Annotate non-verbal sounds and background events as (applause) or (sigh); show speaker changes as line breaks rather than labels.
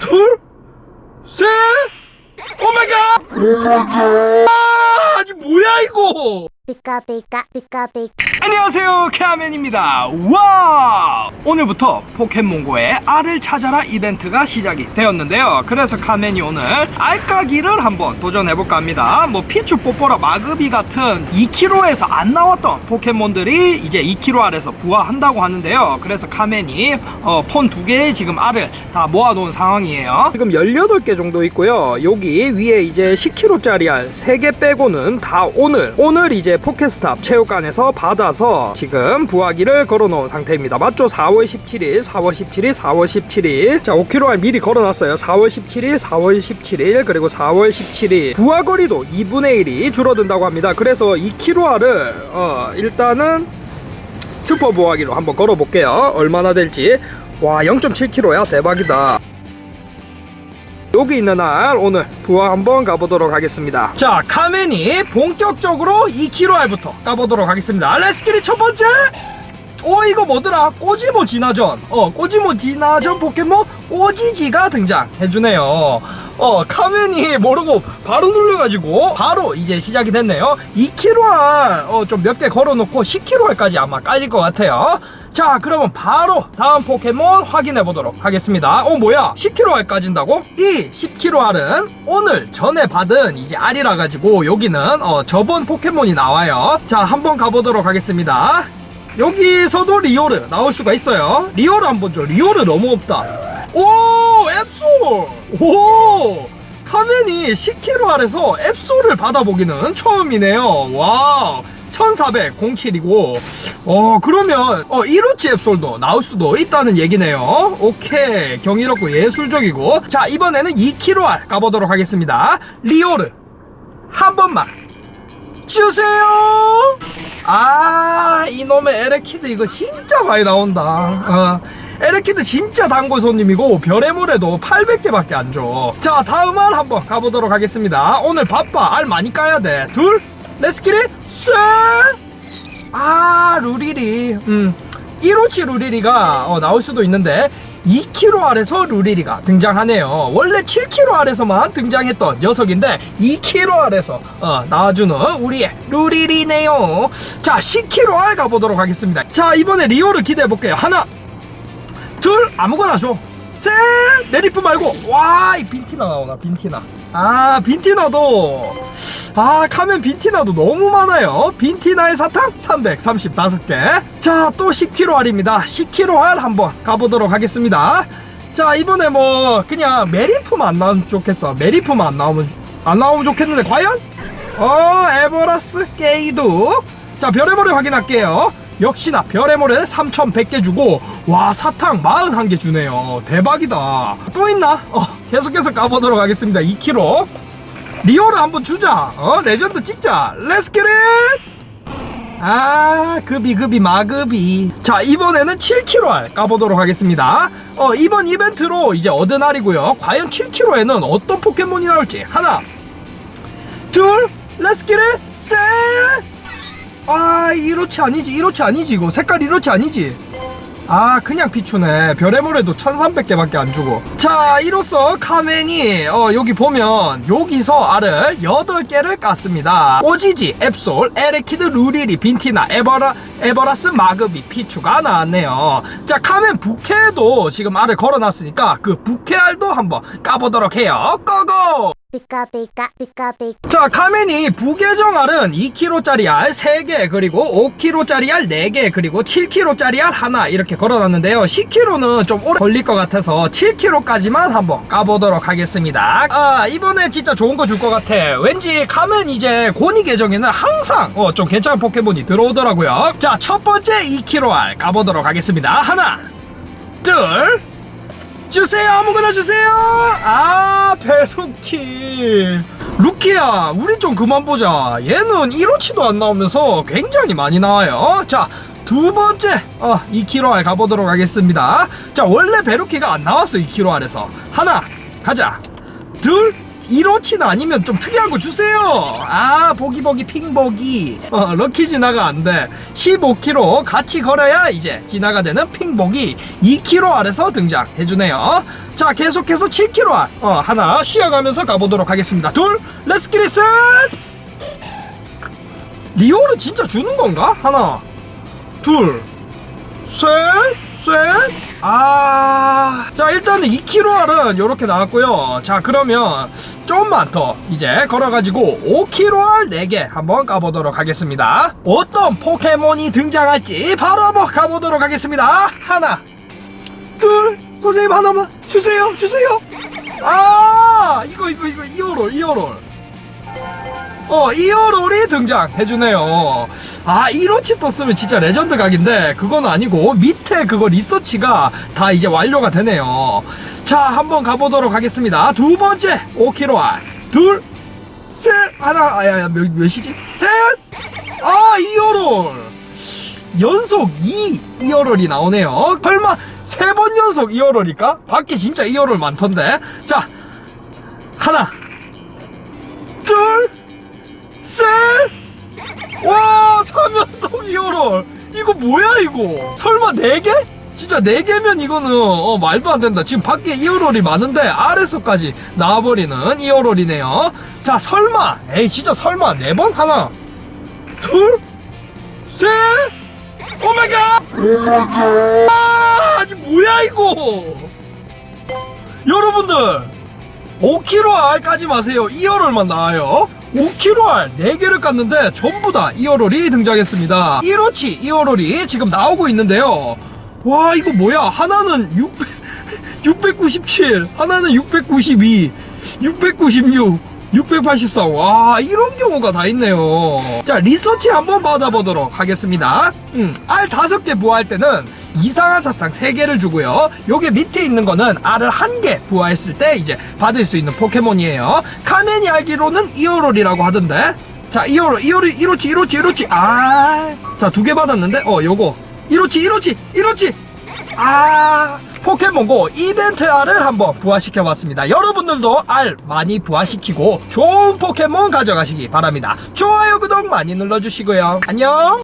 둘, 셋, 오마이갓! 아, 아니 뭐야 이거?
Pika pika.
안녕하세요 캐아맨입니다. 와 오늘부터 포켓몬고의 알을 찾아라 이벤트가 시작이 되었는데요. 그래서 카맨이 오늘 알까기를 한번 도전해볼까 합니다. 뭐 피추 뽀뽀라 마그비 같은 2kg에서 안 나왔던 포켓몬들이 이제 2kg 알에서 부화한다고 하는데요. 그래서 카맨이 어, 폰 두 개에 지금 알을 다 모아놓은 상황이에요. 지금 18개 정도 있고요. 여기 위에 이제 10kg짜리 알 3개 빼고는 다 오늘 오늘 이제 포켓스탑 체육관에서 받아서 지금 부화기를 걸어놓은 상태입니다. 맞죠? 4월 17일 4월 17일 4월 17일. 자 5kg 미리 걸어놨어요. 4월 17일 4월 17일 그리고 4월 17일. 부화거리도 2분의 1이 줄어든다고 합니다. 그래서 2kg를 어 일단은 슈퍼 부화기로 한번 걸어볼게요. 얼마나 될지. 와 0.7kg야? 대박이다 여기 있는 날 오늘 부화 한번 가보도록 하겠습니다. 자 카멘이 본격적으로 2kg알부터 가보도록 하겠습니다. 렛츠기리 첫 번째! 오 이거 뭐더라? 꼬지모 진화전. 어 꼬지모 진화전 포켓몬 꼬지지가 등장해주네요. 어 카멘이 모르고 바로 눌러가지고 바로 이제 시작이 됐네요. 2kg알 어좀 몇 개 걸어놓고 10kg알까지 아마 까질 것 같아요 자 그러면 바로 다음 포켓몬 확인해 보도록 하겠습니다. 어 뭐야? 10kg알 까진다고? 이 10kg알은 오늘 전에 받은 이제 알이라 가지고 여기는 어 저번 포켓몬이 나와요. 자 한번 가보도록 하겠습니다. 여기서도 리오르 나올 수가 있어요. 리오르 한번 줘. 리오르 너무 없다. 오 앱솔! 오! 카멘이 10kg 아래서 앱솔을 받아보기는 처음이네요. 와우 1407이고. 어 그러면 어 1호치 앱솔도 나올 수도 있다는 얘기네요. 오케이. 경이롭고 예술적이고. 자 이번에는 2kg알 가보도록 하겠습니다. 리오르 한 번만 주세요! 아 이놈의 에레키드 이거 진짜 많이 나온다. 어. 에레키드 진짜 단골 손님이고 별의 물에도 800개밖에 안 줘 자 다음 알 한번 가보도록 하겠습니다. 오늘 바빠. 알 많이 까야 돼 둘 렛츠기릿 쇠아 루리리 음 1호치 루리리가 어, 나올 수도 있는데 2kg 아래서 루리리가 등장하네요. 원래 7kg 아래서만 등장했던 녀석인데 2kg 아래서 어, 나와주는 우리의 루리리네요. 자 10kg 알 가보도록 하겠습니다. 자 이번에 리오를 기대해 볼게요. 하나 둘 아무거나 줘. 셋 내리프 말고. 와 이 빈티나 나오나 빈티나. 아 빈티나도. 아 카멘 빈티나도 너무 많아요. 빈티나의 사탕 335개. 자 또 10kg알입니다. 10kg알 한번 가보도록 하겠습니다. 자 이번에 뭐 그냥 메리프만 안 나오면 좋겠어. 메리프만 안 나오면 안 나오면 좋겠는데 과연? 어 에버라스 게이드 자 별의 모래 확인할게요 역시나 별의 모래 3100개 주고 와 사탕 41개 주네요. 대박이다. 또 있나? 어 계속해서 가보도록 하겠습니다. 2kg 리오를 한번 주자. 어 레전드 찍자. 렛츠 기릿 아 급이 급이 마급이. 자 이번에는 7kg알 까보도록 하겠습니다. 어 이번 이벤트로 이제 얻은 알이고요. 과연 7kg에는 어떤 포켓몬이 나올지 하나 둘 렛츠 기릿 셋 아 1호치 아니지 1호치 아니지 이거. 색깔 1호치 아니지? 아 그냥 비추네. 별의 모래도 1300개밖에 안 주고. 자 이로써 카멘이 어, 여기 보면 여기서 알을 8개를 깠습니다. 오지지 앱솔 에레키드 루리리 빈티나 에버라 에버라스 마그비 피추가 나왔네요. 자 카멘 부캐도 지금 알을 걸어놨으니까 그 부캐 알도 한번 까보도록 해요. 고고 자 카멘이 부계정 알은 2kg짜리 알 3개 그리고 5kg짜리 알 4개 그리고 7kg짜리 알 하나 이렇게 걸어놨는데요. 10kg는 좀 오래 걸릴 것 같아서 7kg까지만 한번 까보도록 하겠습니다. 아 이번에 진짜 좋은 거 줄 것 같아. 왠지 카멘 이제 고니 계정에는 항상 어, 좀 괜찮은 포켓몬이 들어오더라고요. 자 첫 번째 2kg알 까보도록 하겠습니다. 하나 둘 주세요. 아무거나 주세요. 아 베루키. 루키야 우리 좀 그만 보자. 얘는 1호치도 안 나오면서 굉장히 많이 나와요. 자 두 번째. 어 2kg알 가보도록 하겠습니다. 자 원래 베루키가 안 나왔어 2kg알에서. 하나 가자. 둘 이로치는 아니면 좀 특이한 거 주세요. 아, 보기보기 핑보기. 어, 럭키 진화가 안 돼. 15kg 같이 걸어야 이제 진화가 되는 핑보기 2kg 아래서 등장해주네요. 자, 계속해서 7kg 알. 어, 하나 쉬어가면서 가보도록 하겠습니다. 둘, 렛츠 기릿 셋! 리오는 진짜 주는 건가? 하나, 둘, 셋, 셋. 아, 자 일단은 2kg알은 이렇게 나왔고요. 자 그러면 좀만 더 이제 걸어가지고 5kg알 4개 한번 까보도록 하겠습니다. 어떤 포켓몬이 등장할지 바로 한번 가보도록 하겠습니다. 하나, 둘, 선생님 하나만 주세요, 주세요. 아, 이거 이거 이거 이어롤, 이어롤. 어, 이어롤이 등장해주네요. 아, 이로치 떴으면 진짜 레전드 각인데, 그건 아니고, 밑에 그거 리서치가 다 이제 완료가 되네요. 자, 한번 가보도록 하겠습니다. 두 번째, 5kg 둘, 셋, 하나, 아, 야, 야, 몇, 몇이지? 셋! 아, 이어롤! 연속 2 이어롤이 나오네요. 설마 세 번 연속 이어롤일까? 밖에 진짜 이어롤 많던데. 자, 하나, 둘, 셋! 와, 3연속 이어롤! 이거 뭐야, 이거? 설마 4개? 진짜 4개면 이거는, 어, 말도 안 된다. 지금 밖에 이어롤이 많은데, 아래서까지 나와버리는 이어롤이네요. 자, 설마, 에이, 진짜 설마, 4번? 하나, 둘, 셋! 오마이갓! 아, 아니, 뭐야, 이거! 여러분들, 5kg알 까지 마세요. 2열월만 나와요. 5kg알 4개를 깠는데 전부 다 2열월이 등장했습니다. 1호치 2열월이 지금 나오고 있는데요. 와 이거 뭐야 하나는 600, 697 (laughs) 하나는 692 696 684. 와, 이런 경우가 다 있네요. 자, 리서치 한번 받아보도록 하겠습니다. 음, 알 다섯 개 부화할 때는 이상한 사탕 세개를 주고요. 요게 밑에 있는 거는 알을 한개 부화했을 때 이제 받을 수 있는 포켓몬이에요. 카멘이 알기로는 이오롤이라고 하던데. 자, 이오롤, 이오롤, 이로치, 이로치, 이로치. 아, 자, 두 개 받았는데, 어, 요거. 이로치, 이로치, 이로치. 아 포켓몬고 이벤트 알을 한번 부화시켜봤습니다. 여러분들도 알 많이 부화시키고 좋은 포켓몬 가져가시기 바랍니다. 좋아요 구독 많이 눌러주시고요. 안녕